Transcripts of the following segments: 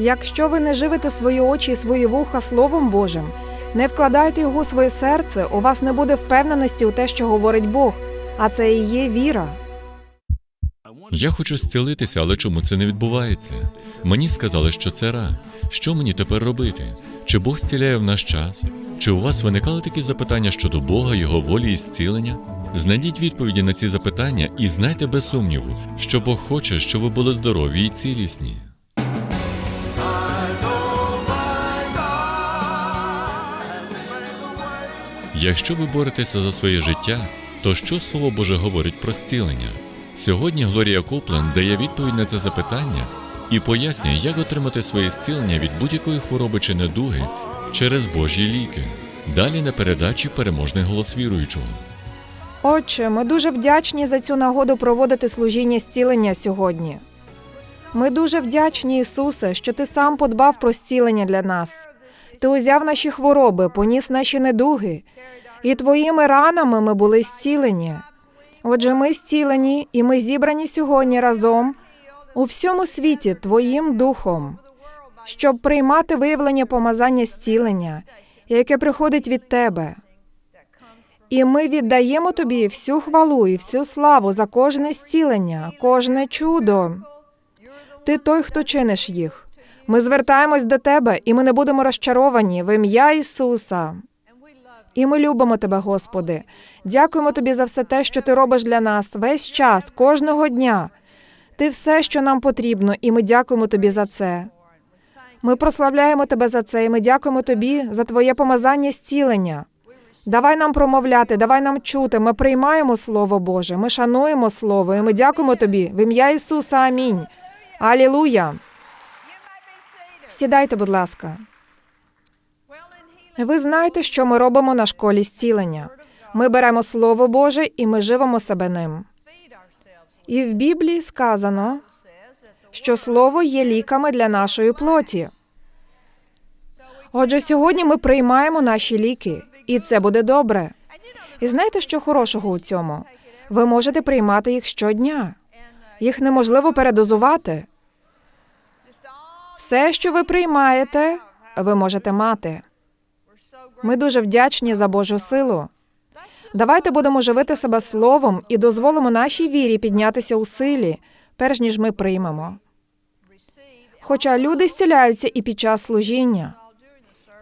Якщо ви не живете свої очі і свої вуха Словом Божим, не вкладайте його у своє серце, у вас не буде впевненості у те, що говорить Бог, а це і є віра. Я хочу зцілитися, але чому це не відбувається? Мені сказали, що це рак. Що мені тепер робити? Чи Бог зціляє в наш час? Чи у вас виникали такі запитання щодо Бога, Його волі і зцілення? Знайдіть відповіді на ці запитання і знайте без сумніву, що Бог хоче, щоб ви були здорові і цілісні. Якщо ви боретеся за своє життя, то що Слово Боже говорить про зцілення? Сьогодні Глорія Коплен дає відповідь на це запитання і пояснює, як отримати своє зцілення від будь-якої хвороби чи недуги через Божі ліки. Далі на передачі переможний голос віруючого. Отче, ми дуже вдячні за цю нагоду проводити служіння зцілення сьогодні. Ми дуже вдячні, Ісусе, що Ти сам подбав про зцілення для нас. Ти узяв наші хвороби, поніс наші недуги, і Твоїми ранами ми були зцілені. Отже, ми зцілені, і ми зібрані сьогодні разом у всьому світі Твоїм духом, щоб приймати виявлення помазання зцілення, яке приходить від Тебе. І ми віддаємо тобі всю хвалу і всю славу за кожне зцілення, кожне чудо. Ти той, хто чиниш їх. Ми звертаємось до тебе, і ми не будемо розчаровані в ім'я Ісуса. І ми любимо тебе, Господи. Дякуємо тобі за все те, що ти робиш для нас весь час, кожного дня. Ти все, що нам потрібно, і ми дякуємо тобі за це. Ми прославляємо тебе за це, і ми дякуємо тобі за твоє помазання зцілення. Давай нам промовляти, давай нам чути. Ми приймаємо Слово Боже, ми шануємо Слово, і ми дякуємо тобі в ім'я Ісуса. Амінь. Алілуя. Сідайте, будь ласка. Ви знаєте, що ми робимо на школі зцілення. Ми беремо Слово Боже і ми живемо себе ним. І в Біблії сказано, що Слово є ліками для нашої плоті. Отже, сьогодні ми приймаємо наші ліки, і це буде добре. І знаєте, що хорошого у цьому? Ви можете приймати їх щодня. Їх неможливо передозувати. Все, що ви приймаєте, ви можете мати. Ми дуже вдячні за Божу силу. Давайте будемо живити себе словом і дозволимо нашій вірі піднятися у силі, перш ніж ми приймемо. Хоча люди зціляються і під час служіння.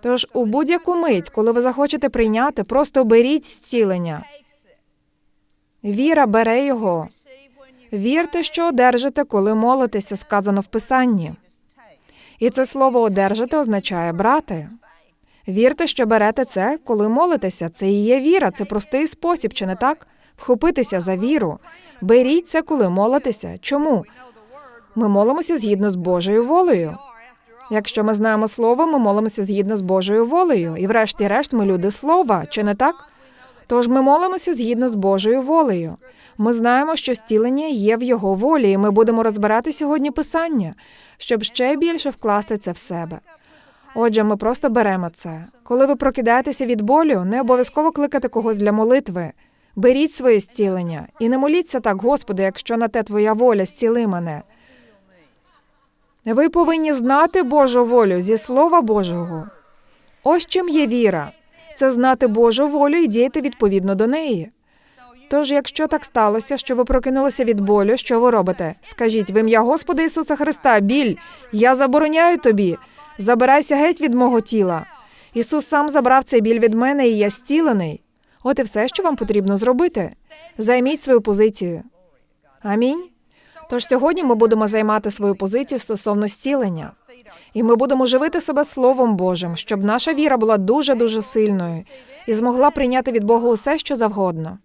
Тож у будь-яку мить, коли ви захочете прийняти, просто беріть зцілення. Віра бере його. Вірте, що одержите, коли молитеся, сказано в Писанні. І це слово одержати означає брати. Вірте, що берете це, коли молитеся. Це і є віра, це простий спосіб, чи не так? Вхопитися за віру. Беріть це, коли молитеся. Чому? Ми молимося згідно з Божою волею. Якщо ми знаємо слово, ми молимося згідно з Божою волею. І врешті-решт ми люди слова, чи не так? Тож ми молимося згідно з Божою волею. Ми знаємо, що зцілення є в його волі, і ми будемо розбирати сьогодні писання, щоб ще більше вкласти це в себе. Отже, ми просто беремо це. Коли ви прокидаєтеся від болю, не обов'язково кликати когось для молитви. Беріть своє зцілення і не моліться так, Господи, якщо на те твоя воля, зціли мене. Ви повинні знати Божу волю зі Слова Божого. Ось чим є віра це знати Божу волю і діяти відповідно до неї. Тож, якщо так сталося, що ви прокинулися від болю, що ви робите? Скажіть в ім'я Господа Ісуса Христа, біль, я забороняю тобі. Забирайся геть від мого тіла. Ісус сам забрав цей біль від мене, і я зцілений. От і все, що вам потрібно зробити. Займіть свою позицію. Амінь. Тож сьогодні ми будемо займати свою позицію стосовно зцілення. І ми будемо живити себе Словом Божим, щоб наша віра була дуже дуже сильною і змогла прийняти від Бога усе, що завгодно.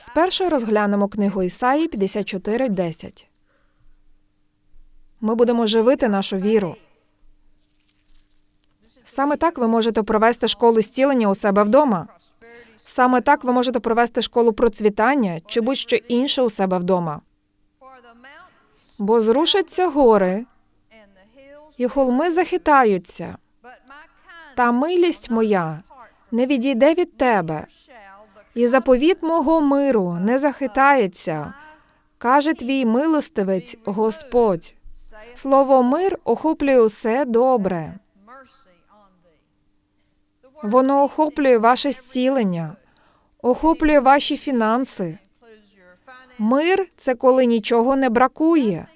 Спершу розглянемо книгу Ісаї 54.10. Ми будемо живити нашу віру. Саме так ви можете провести школу зцілення у себе вдома. Саме так ви можете провести школу процвітання чи будь-що інше у себе вдома. Бо зрушаться гори, і холми захитаються, та милість моя не відійде від тебе, і заповіт мого миру не захитається, каже твій милостивець Господь. Слово мир охоплює усе добре. Воно охоплює ваше зцілення, охоплює ваші фінанси. Мир це коли нічого не бракує,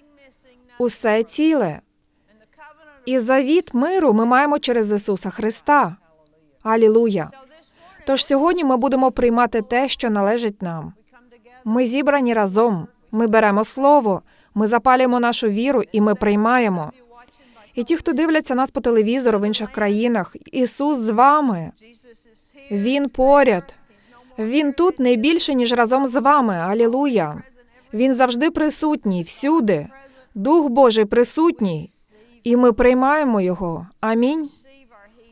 усе ціле. І завіт миру ми маємо через Ісуса Христа. Алілуя. Тож сьогодні ми будемо приймати те, що належить нам. Ми зібрані разом. Ми беремо слово, ми запалюємо нашу віру і ми приймаємо. І ті, хто дивляться нас по телевізору в інших країнах, Ісус з вами. Він поряд. Він тут не більше, ніж разом з вами. Алілуя. Він завжди присутній, всюди. Дух Божий присутній. І ми приймаємо його. Амінь.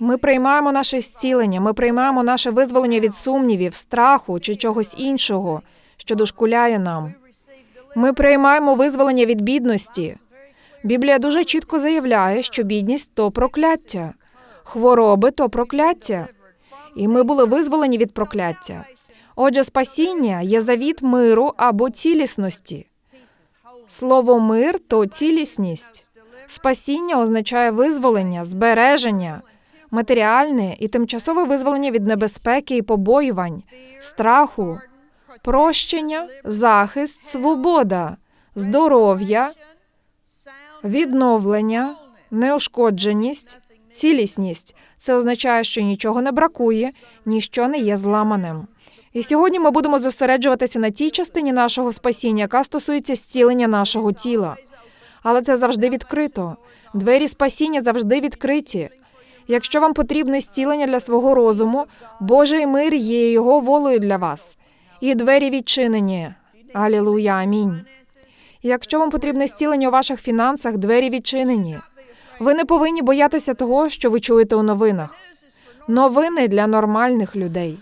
Ми приймаємо наше зцілення, ми приймаємо наше визволення від сумнівів, страху чи чогось іншого, що дошкуляє нам. Ми приймаємо визволення від бідності. Біблія дуже чітко заявляє, що бідність то прокляття, хвороби то прокляття. І ми були визволені від прокляття. Отже, спасіння є завіт миру або цілісності. Слово мир то цілісність. Спасіння означає визволення, збереження, матеріальне і тимчасове визволення від небезпеки і побоювань, страху, прощення, захист, свобода, здоров'я, відновлення, неушкодженість, цілісність. Це означає, що нічого не бракує, ніщо не є зламаним. І сьогодні ми будемо зосереджуватися на тій частині нашого спасіння, яка стосується зцілення нашого тіла. Але це завжди відкрито. Двері спасіння завжди відкриті. Якщо вам потрібне зцілення для свого розуму, Божий мир є його волею для вас. І двері відчинені. Алілуя, амінь. Якщо вам потрібне зцілення у ваших фінансах, двері відчинені. Ви не повинні боятися того, що ви чуєте у новинах. Новини для нормальних людей.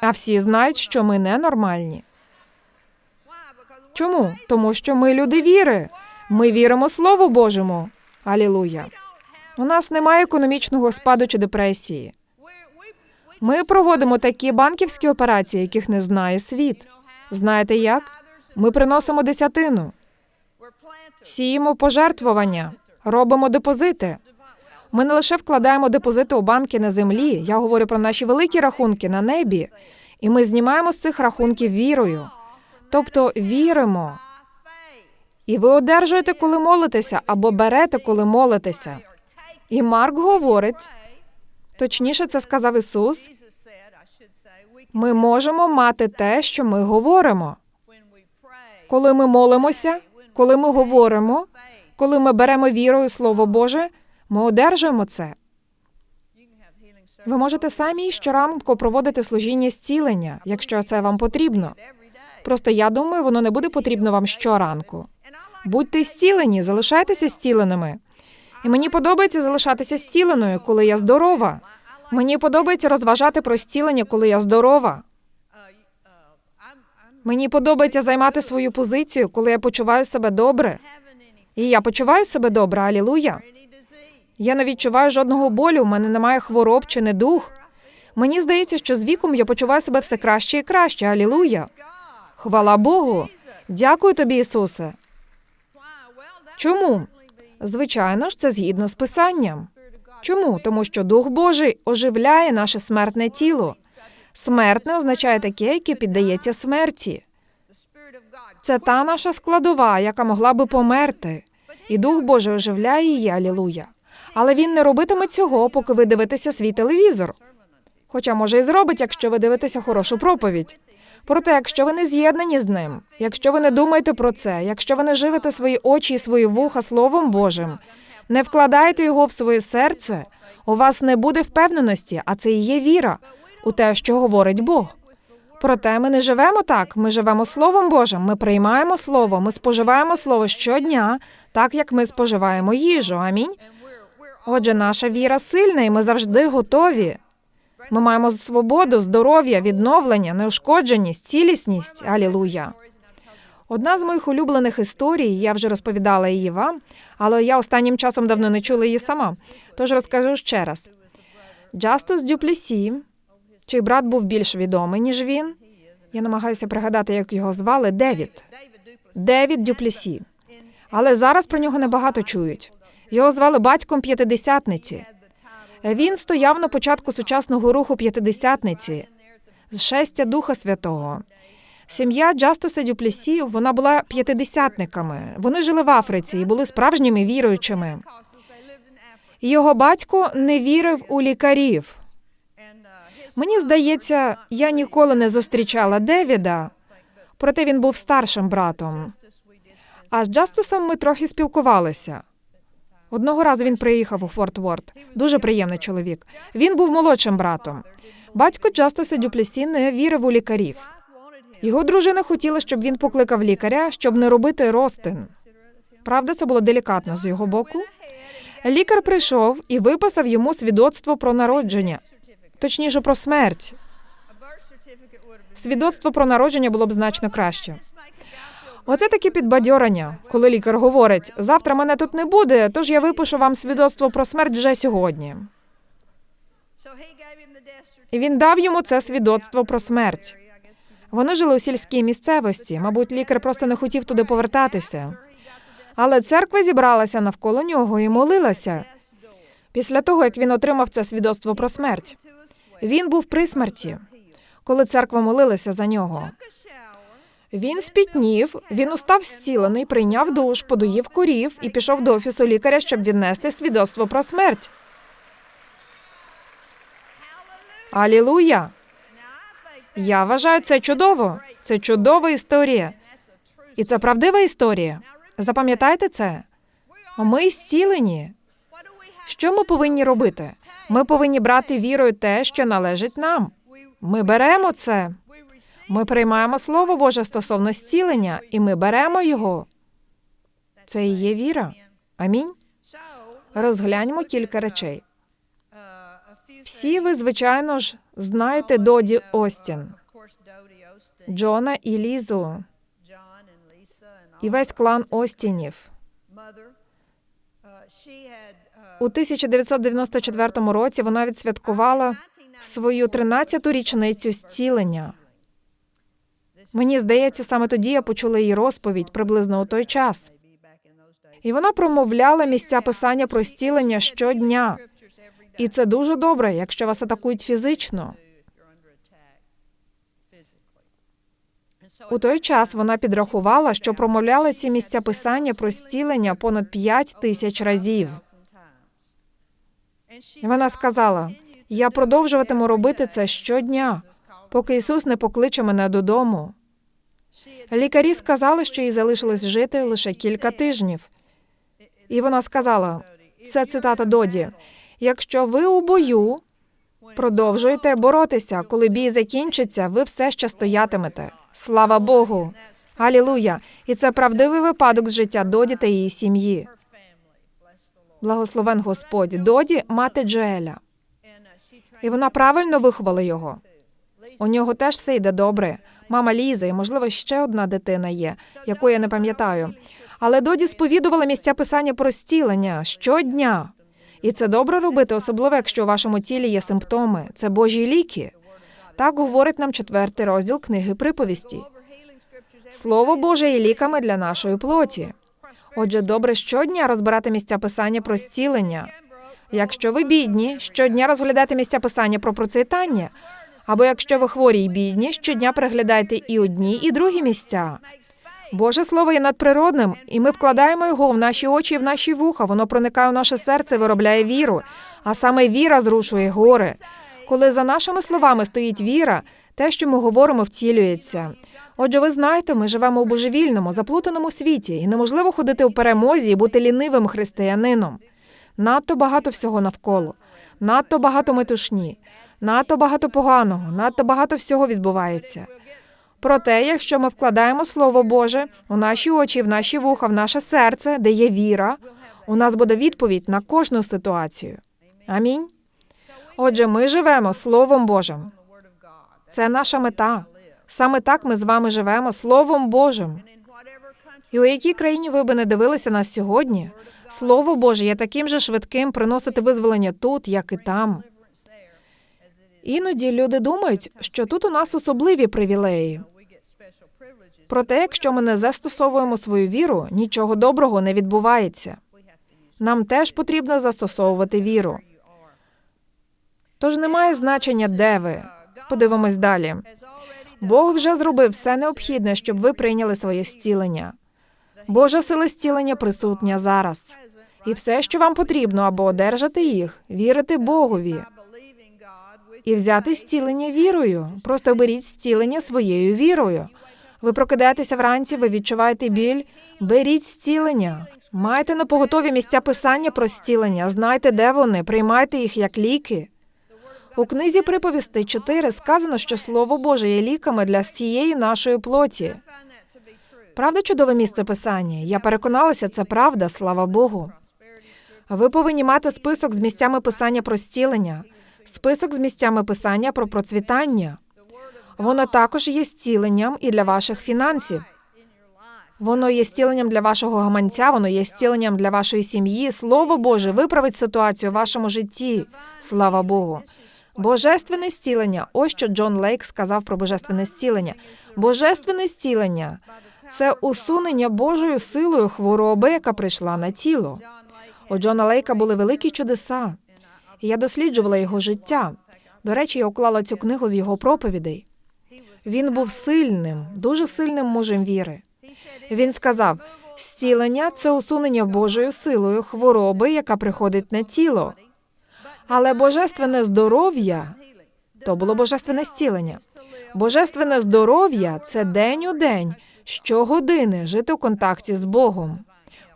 А всі знають, що ми ненормальні. Чому? Тому що ми люди віри. Ми віримо Слову Божому. Алілуя. У нас немає економічного спаду чи депресії. Ми проводимо такі банківські операції, яких не знає світ. Знаєте як? Ми приносимо десятину, сіємо пожертвування, робимо депозити. Ми не лише вкладаємо депозити у банки на землі. Я говорю про наші великі рахунки на небі, і ми знімаємо з цих рахунків вірою. Тобто віримо. І ви одержуєте, коли молитеся, або берете, коли молитеся. І Марк говорить, точніше, це сказав Ісус. Ми можемо мати те, що ми говоримо. Коли ми молимося, коли ми говоримо, коли ми беремо вірою Слово Боже, ми одержуємо це. Ви можете самі щоранку проводити служіння зцілення, якщо це вам потрібно. Просто я думаю, воно не буде потрібно вам щоранку. Будьте зцілені, залишайтеся зціленими. І мені подобається залишатися зціленою, коли я здорова. Мені подобається розважати про зцілення, коли я здорова. Мені подобається займати свою позицію, коли я почуваю себе добре. І я почуваю себе добре, алілуя. Я не відчуваю жодного болю, у мене немає хвороб чи недух. Мені здається, що з віком я почуваю себе все краще і краще. Алілуя. Хвала Богу. Дякую тобі, Ісусе. Чому? Звичайно ж, це згідно з писанням. Чому? Тому що Дух Божий оживляє наше смертне тіло. Смертне означає таке, яке піддається смерті. Це та наша складова, яка могла би померти. І Дух Божий оживляє її, алілуя. Але він не робитиме цього, поки ви дивитеся свій телевізор. Хоча, може, і зробить, якщо ви дивитеся хорошу проповідь. Проте, якщо ви не з'єднані з ним, якщо ви не думаєте про це, якщо ви не живете свої очі і свої вуха Словом Божим, не вкладаєте його в своє серце, у вас не буде впевненості, а це і є віра у те, що говорить Бог. Проте ми не живемо так. Ми живемо Словом Божим. Ми приймаємо Слово, ми споживаємо Слово щодня, так як ми споживаємо їжу. Амінь. Отже, наша віра сильна, і ми завжди готові. Ми маємо свободу, здоров'я, відновлення, неушкодженість, цілісність. Алілуя. Одна з моїх улюблених історій, я вже розповідала її вам, але я останнім часом давно не чула її сама. Тож розкажу ще раз. Джастус Дюплесі, чий брат був більш відомий, ніж він. Я намагаюся пригадати, як його звали Девід. Девід Дюплесі. Але зараз про нього небагато чують. Його звали батьком п'ятидесятниці. Він стояв на початку сучасного руху п'ятидесятниці з шестя Духа Святого. Сім'я Джастуса Дюплесі вона була п'ятидесятниками. Вони жили в Африці і були справжніми віруючими. Його батько не вірив у лікарів. Мені здається, я ніколи не зустрічала Девіда, проте він був старшим братом. А з Джастусом ми трохи спілкувалися. Одного разу він приїхав у Форт Ворд. Дуже приємний чоловік. Він був молодшим братом. Батько Джастуса Дюплесі не вірив у лікарів. Його дружина хотіла, щоб він покликав лікаря, щоб не робити ростин. Правда, це було делікатно з його боку. Лікар прийшов і виписав йому свідоцтво про народження, точніше про смерть. Свідоцтво про народження було б значно краще. Оце таке підбадьорення, коли лікар говорить: завтра мене тут не буде, тож я випишу вам свідоцтво про смерть вже сьогодні. І він дав йому це свідоцтво про смерть. Вони жили у сільській місцевості. Мабуть, лікар просто не хотів туди повертатися. Але церква зібралася навколо нього і молилася. Після того, як він отримав це свідоцтво про смерть, він був при смерті, коли церква молилася за нього. Він спітнів, він устав зцілений, прийняв душ, подоїв корів і пішов до офісу лікаря, щоб віднести свідоцтво про смерть. Алілуя! Я вважаю це чудово. Це чудова історія. І це правдива історія. Запам'ятайте це. Ми зцілені. Що ми повинні робити? Ми повинні брати вірою те, що належить нам. Ми беремо це. Ми приймаємо Слово Боже стосовно зцілення, і ми беремо його. Це і є віра. Амінь. Розгляньмо кілька речей. Всі ви, звичайно ж, знаєте Доді Остін, Джона і Лізу, і весь клан Остінів. У 1994 році вона відсвяткувала свою 13-ту річницю зцілення. Мені здається, саме тоді я почула її розповідь приблизно у той час. І вона промовляла місця писання про зцілення щодня. І це дуже добре, якщо вас атакують фізично. У той час вона підрахувала, що промовляла ці місця писання про зцілення понад 5 тисяч разів. Вона сказала: я продовжуватиму робити це щодня, поки Ісус не покличе мене додому. Лікарі сказали, що їй залишилось жити лише кілька тижнів. І вона сказала: це цитата Доді. Якщо ви у бою продовжуєте боротися, коли бій закінчиться, ви все ще стоятимете. Слава Богу! Алілуя! І це правдивий випадок з життя Доді та її сім'ї. Благословен Господь Доді, мати Джоеля. І вона правильно виховала його. У нього теж все йде добре. Мама Ліза, і, можливо, ще одна дитина є, яку я не пам'ятаю. Але Доді сповідувала місця писання про зцілення щодня. І це добре робити, особливо якщо у вашому тілі є симптоми. Це Божі ліки. Так говорить нам четвертий розділ книги приповісті. Слово Боже є ліками для нашої плоті. Отже, добре щодня розбирати місця писання про зцілення. Якщо ви бідні, щодня розглядайте місця писання про процвітання. Або якщо ви хворі й бідні, щодня переглядайте і одні, і другі місця. Боже слово є надприродним, і ми вкладаємо його в наші очі і в наші вуха. Воно проникає в наше серце, виробляє віру. А саме віра зрушує гори. Коли за нашими словами стоїть віра, те, що ми говоримо, втілюється. Отже, ви знаєте, ми живемо у божевільному, заплутаному світі, і неможливо ходити у перемозі і бути лінивим християнином. Надто багато всього навколо, надто багато метушні, надто багато поганого, надто багато всього відбувається. Проте, якщо ми вкладаємо Слово Боже у наші очі, в наші вуха, в наше серце, де є віра, у нас буде відповідь на кожну ситуацію. Амінь. Отже, ми живемо Словом Божим. Це наша мета. Саме так ми з вами живемо Словом Божим. І у якій країні ви би не дивилися нас сьогодні, Слово Боже є таким же швидким приносити визволення тут, як і там. Іноді люди думають, що тут у нас особливі привілеї. Проте, якщо ми не застосовуємо свою віру, нічого доброго не відбувається. Нам теж потрібно застосовувати віру. Тож немає значення, де ви. Подивимось далі. Бог вже зробив все необхідне, щоб ви прийняли своє зцілення. Божа сила зцілення присутня зараз. І все, що вам потрібно, або одержати їх, вірити Богові і взяти зцілення вірою. Просто беріть зцілення своєю вірою. Ви прокидаєтеся вранці, ви відчуваєте біль. Беріть зцілення. Майте на поготові місця писання про зцілення. Знайте, де вони, приймайте їх як ліки. У книзі приповістей 4 сказано, що Слово Боже є ліками для всієї нашої плоті. Правда, чудове місце писання. Я переконалася, це правда, слава Богу. Ви повинні мати список з місцями писання про зцілення, список з місцями писання про процвітання. Воно також є зціленням і для ваших фінансів. Воно є зціленням для вашого гаманця, воно є зціленням для вашої сім'ї. Слово Боже виправить ситуацію в вашому житті. Слава Богу. Божественне зцілення. Ось що Джон Лейк сказав про божественне зцілення. Божественне зцілення це усунення Божою силою хвороби, яка прийшла на тіло. У Джона Лейка були великі чудеса. І я досліджувала його життя. До речі, я уклала цю книгу з його проповідей. Він був сильним, дуже сильним мужем віри. Він сказав: зцілення це усунення Божою силою хвороби, яка приходить на тіло. Але божественне здоров'я то було божественне зцілення. Божественне здоров'я це день у день, щогодини жити у контакті з Богом.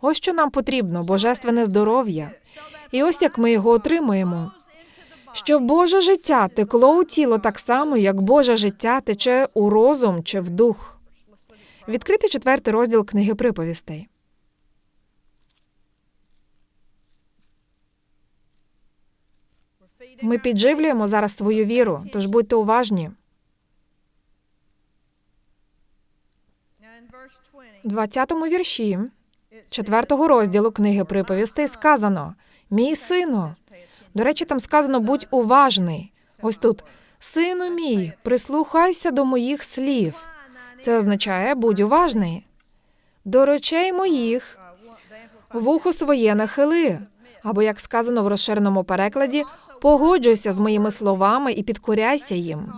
Ось що нам потрібно божественне здоров'я. І ось як ми його отримуємо. Щоб Боже життя текло у тіло так само, як Боже життя тече у розум чи в дух. Відкритий четвертий розділ книги приповістей. Ми підживлюємо зараз свою віру, тож будьте уважні. 20-му вірші четвертого розділу книги приповістей сказано: Мій сину. До речі, там сказано будь уважний. Ось тут сину мій, прислухайся до моїх слів. Це означає будь уважний. До речей моїх вухо своє нахили. Або, як сказано в розширеному перекладі, погоджуйся з моїми словами і підкоряйся їм.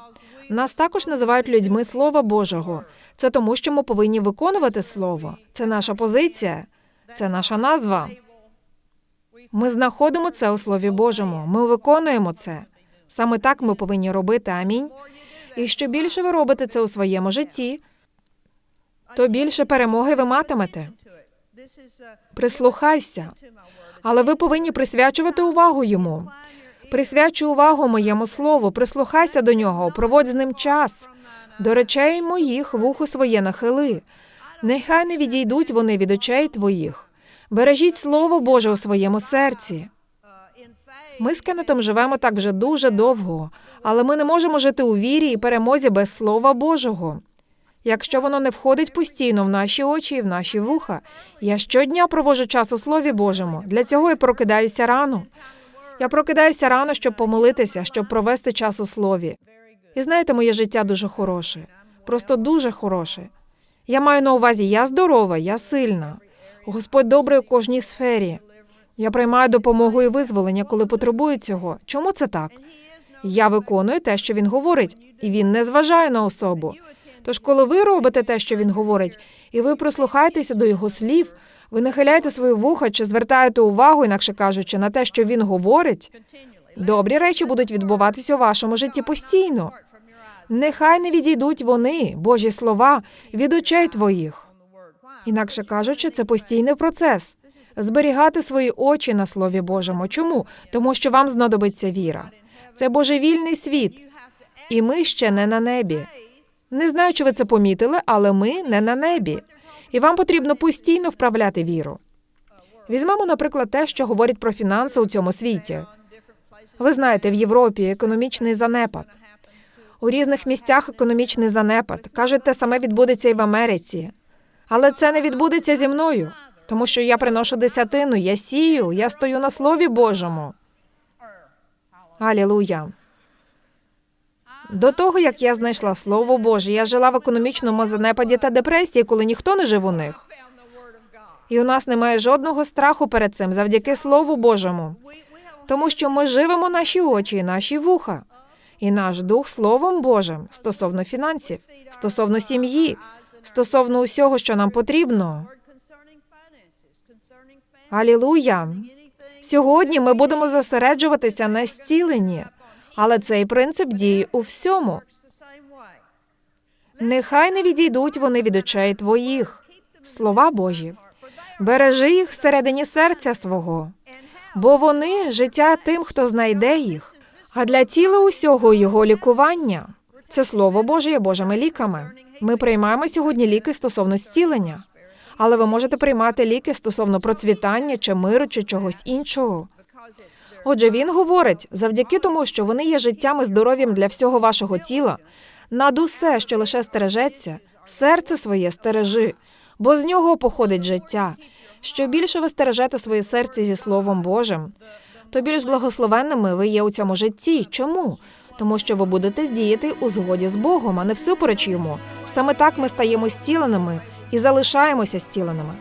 Нас також називають людьми Слова Божого. Це тому, що ми повинні виконувати слово. Це наша позиція, це наша назва. Ми знаходимо це у Слові Божому. Ми виконуємо це. Саме так ми повинні робити. Амінь. І що більше ви робите це у своєму житті, то більше перемоги ви матимете. Прислухайся, але ви повинні присвячувати увагу йому. Присвячуй увагу моєму слову, прислухайся до нього, проводь з ним час. До речей моїх вухо своє нахили. Нехай не відійдуть вони від очей твоїх. Бережіть слово Боже у своєму серці. Ми з Кеннетом живемо так вже дуже довго, але ми не можемо жити у вірі і перемозі без Слова Божого. Якщо воно не входить постійно в наші очі і в наші вуха, я щодня проводжу час у Слові Божому. Для цього я прокидаюся рано. Я прокидаюся рано, щоб помолитися, щоб провести час у слові. І знаєте, моє життя дуже хороше, просто дуже хороше. Я маю на увазі, я здорова, я сильна. Господь добрий у кожній сфері. Я приймаю допомогу і визволення, коли потребую цього. Чому це так? Я виконую те, що він говорить, і він не зважає на особу. Тож, коли ви робите те, що він говорить, і ви прислухаєтеся до його слів, ви нахиляєте свої вуха чи звертаєте увагу, інакше кажучи, на те, що він говорить, добрі речі будуть відбуватися у вашому житті постійно. Нехай не відійдуть вони, Божі слова, від очей твоїх. Інакше кажучи, це постійний процес. Зберігати свої очі на Слові Божому. Чому? Тому що вам знадобиться віра. Це божевільний світ, і ми ще не на небі. Не знаю, чи ви це помітили, але ми не на небі. І вам потрібно постійно вправляти віру. Візьмемо, наприклад, те, що говорять про фінанси у цьому світі. Ви знаєте, в Європі економічний занепад. У різних місцях економічний занепад. Кажуть, те саме відбудеться і в Америці. Але це не відбудеться зі мною, тому що я приношу десятину, я сію, я стою на Слові Божому. Алілуя. До того, як я знайшла слово Боже, я жила в економічному занепаді та депресії, коли ніхто не жив у них. І у нас немає жодного страху перед цим завдяки Слову Божому. Тому що ми живемо наші очі і наші вуха, і наш дух Словом Божим стосовно фінансів, стосовно сім'ї, стосовно усього, що нам потрібно. Алілуя! Сьогодні ми будемо зосереджуватися на зціленні, але цей принцип діє у всьому. Нехай не відійдуть вони від очей твоїх. Слова Божі. Бережи їх всередині серця свого, бо вони життя тим, хто знайде їх, а для тіла усього його лікування. Це слово Боже є Божими ліками. Ми приймаємо сьогодні ліки стосовно зцілення, але ви можете приймати ліки стосовно процвітання чи миру, чи чогось іншого. Отже, він говорить завдяки тому, що вони є життям і здоров'ям для всього вашого тіла, над усе, що лише стережеться, серце своє стережи, бо з нього походить життя. Що більше ви стережете своє серце зі Словом Божим, то більш благословенними ви є у цьому житті. Чому? Тому що ви будете діяти у згоді з Богом, а не всупереч йому. Саме так ми стаємо стіленими і залишаємося зціленими.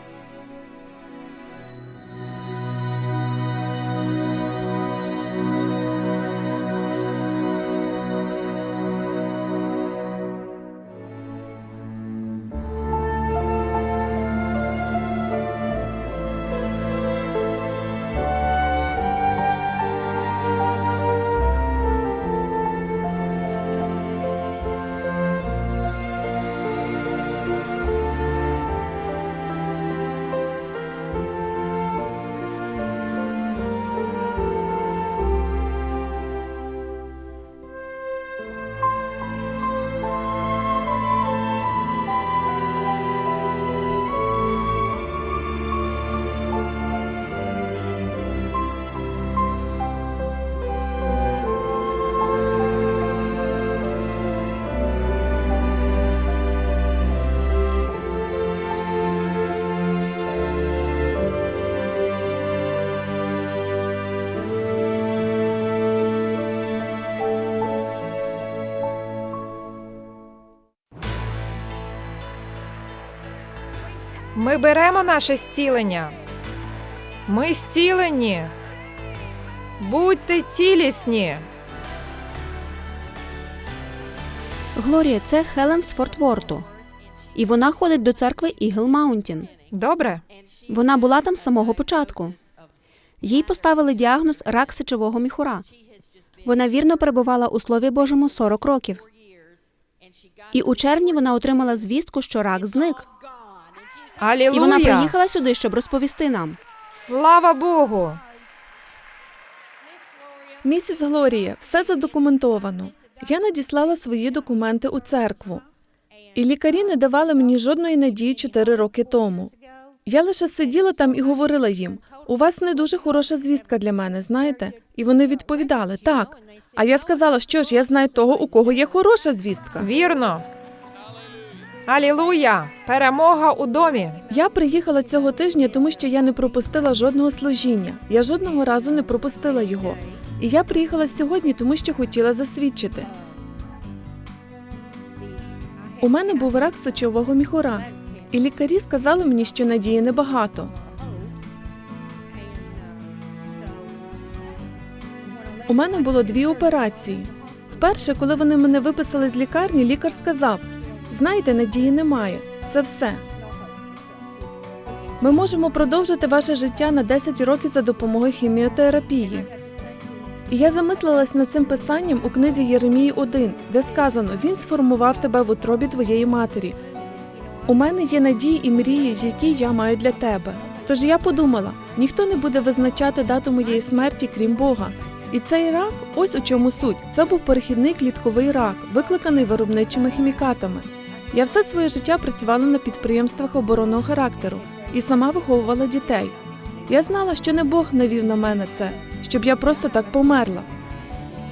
Ми беремо наше зцілення. Ми зцілені. Будьте цілісні. Глорія, це Хелен з Фортворту. І вона ходить до церкви Ігл Маунтін. Добре. Вона була там з самого початку. Їй поставили діагноз рак сечового міхура. Вона вірно перебувала у Слові Божому 40 років. І у червні вона отримала звістку, що рак зник. Алілуя. І вона приїхала сюди, щоб розповісти нам. Слава Богу. Місіс Глорія, все задокументовано. Я надіслала свої документи у церкву. І лікарі не давали мені жодної надії чотири роки тому. Я лише сиділа там і говорила їм: у вас не дуже хороша звістка для мене, знаєте? І вони відповідали так. А я сказала, що ж я знаю того, у кого є хороша звістка. Вірно. Алілуя! Перемога у домі. Я приїхала цього тижня, тому що я не пропустила жодного служіння. Я жодного разу не пропустила його. І я приїхала сьогодні, тому що хотіла засвідчити. У мене був рак сечового міхура, і лікарі сказали мені, що надії небагато. У мене було дві операції. Вперше, коли вони мене виписали з лікарні, лікар сказав: знаєте, надії немає. Це все. Ми можемо продовжити ваше життя на 10 років за допомогою хіміотерапії. І я замислилась над цим писанням у книзі Єремії 1, де сказано: Він сформував тебе в утробі твоєї матері. У мене є надії і мрії, які я маю для тебе. Тож я подумала: ніхто не буде визначати дату моєї смерті, крім Бога. І цей рак, ось у чому суть. Це був перехідний клітковий рак, викликаний виробничими хімікатами. Я все своє життя працювала на підприємствах оборонного характеру і сама виховувала дітей. Я знала, що не Бог навів на мене це, щоб я просто так померла.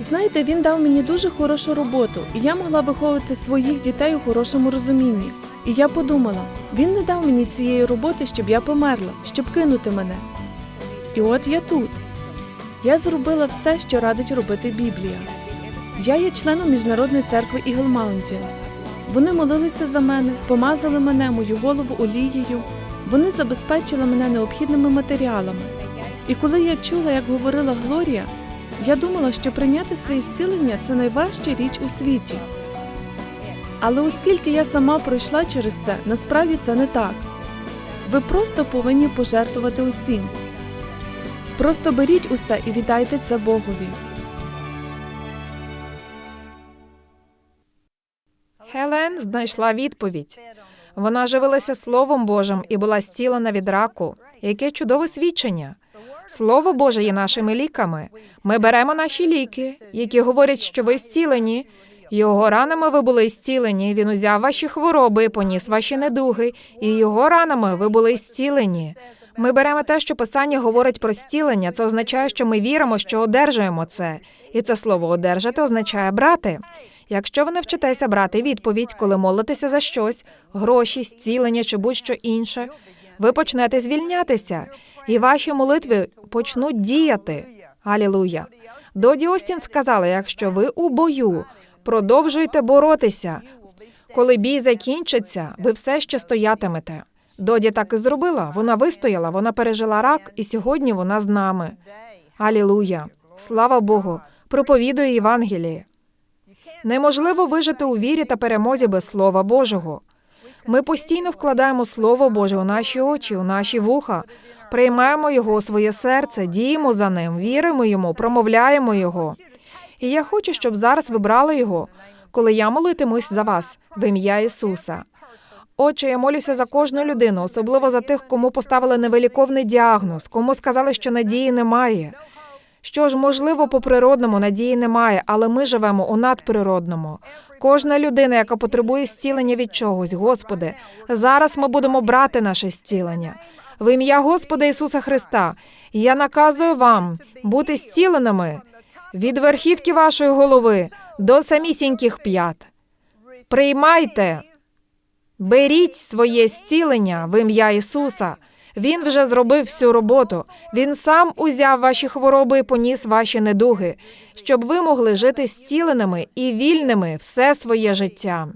Знаєте, він дав мені дуже хорошу роботу, і я могла виховувати своїх дітей у хорошому розумінні. І я подумала, він не дав мені цієї роботи, щоб я померла, щоб кинути мене. І от я тут. Я зробила все, що радить робити Біблія. Я є членом міжнародної церкви Eagle Mountain. Вони молилися за мене, помазали мене, мою голову олією. Вони забезпечили мене необхідними матеріалами. І коли я чула, як говорила Глорія, я думала, що прийняти своє зцілення це найважча річ у світі. Але оскільки я сама пройшла через це, насправді це не так. Ви просто повинні пожертвувати усім. Просто беріть усе і віддайте це Богові. Хелен знайшла відповідь. Вона живилася Словом Божим і була зцілена від раку. Яке чудове свідчення. Слово Боже є нашими ліками. Ми беремо наші ліки, які говорять, що ви зцілені. Його ранами ви були зцілені. Він узяв ваші хвороби, поніс ваші недуги, і його ранами ви були зцілені. Ми беремо те, що писання говорить про зцілення. Це означає, що ми віримо, що одержуємо це. І це слово одержати означає брати. Якщо ви навчитеся брати відповідь, коли молитеся за щось, гроші, зцілення чи будь-що інше, ви почнете звільнятися, і ваші молитви почнуть діяти. Алілуя. Доді Остін сказала: якщо ви у бою, продовжуйте боротися. Коли бій закінчиться, ви все ще стоятимете. Доді так і зробила. Вона вистояла, вона пережила рак, і сьогодні вона з нами. Алілуя. Слава Богу. Проповідує Євангеліє. Неможливо вижити у вірі та перемозі без Слова Божого. Ми постійно вкладаємо Слово Боже у наші очі, у наші вуха, приймаємо його у своє серце, діємо за ним, віримо йому, промовляємо його. І я хочу, щоб зараз ви брали його, коли я молитимусь за вас в ім'я Ісуса. Отче, я молюся за кожну людину, особливо за тих, кому поставили невиліковний діагноз, кому сказали, що надії немає. Що ж, можливо, по природному надії немає, але ми живемо у надприродному. Кожна людина, яка потребує зцілення від чогось, Господи, зараз ми будемо брати наше зцілення. В ім'я Господа Ісуса Христа я наказую вам бути зціленими від верхівки вашої голови до самісіньких п'ят. Приймайте, беріть своє зцілення в ім'я Ісуса. Він вже зробив всю роботу. Він сам узяв ваші хвороби і поніс ваші недуги, щоб ви могли жити зціленими і вільними все своє життя.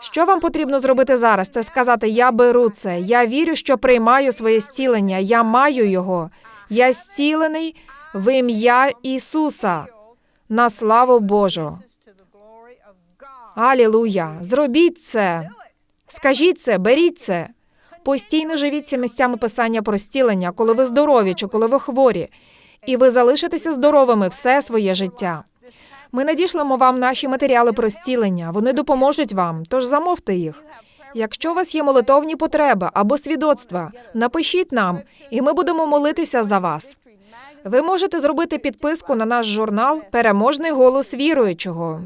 Що вам потрібно зробити зараз? Це сказати: Я беру це, я вірю, що приймаю своє зцілення, я маю його. Я зцілений в ім'я Ісуса. На славу Божу. Алілуя! Зробіть це. Скажіть це, беріть це. Постійно живіться місцями писання про зцілення, коли ви здорові чи коли ви хворі, і ви залишитеся здоровими все своє життя. Ми надішлемо вам наші матеріали про зцілення. Вони допоможуть вам, тож замовте їх. Якщо у вас є молитовні потреби або свідоцтва, напишіть нам, і ми будемо молитися за вас. Ви можете зробити підписку на наш журнал Переможний голос віруючого.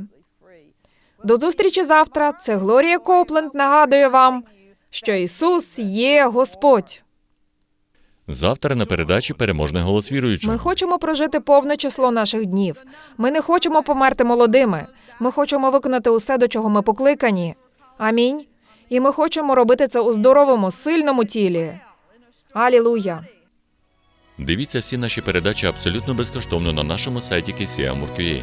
До зустрічі завтра. Це Глорія Копленд нагадує вам, що Ісус є Господь. Завтра на передачі переможний голос віруючого. Ми хочемо прожити повне число наших днів. Ми не хочемо померти молодими. Ми хочемо виконати усе, до чого ми покликані. Амінь. І ми хочемо робити це у здоровому, сильному тілі. Алілуя. Дивіться всі наші передачі абсолютно безкоштовно на нашому сайті KCM.ua.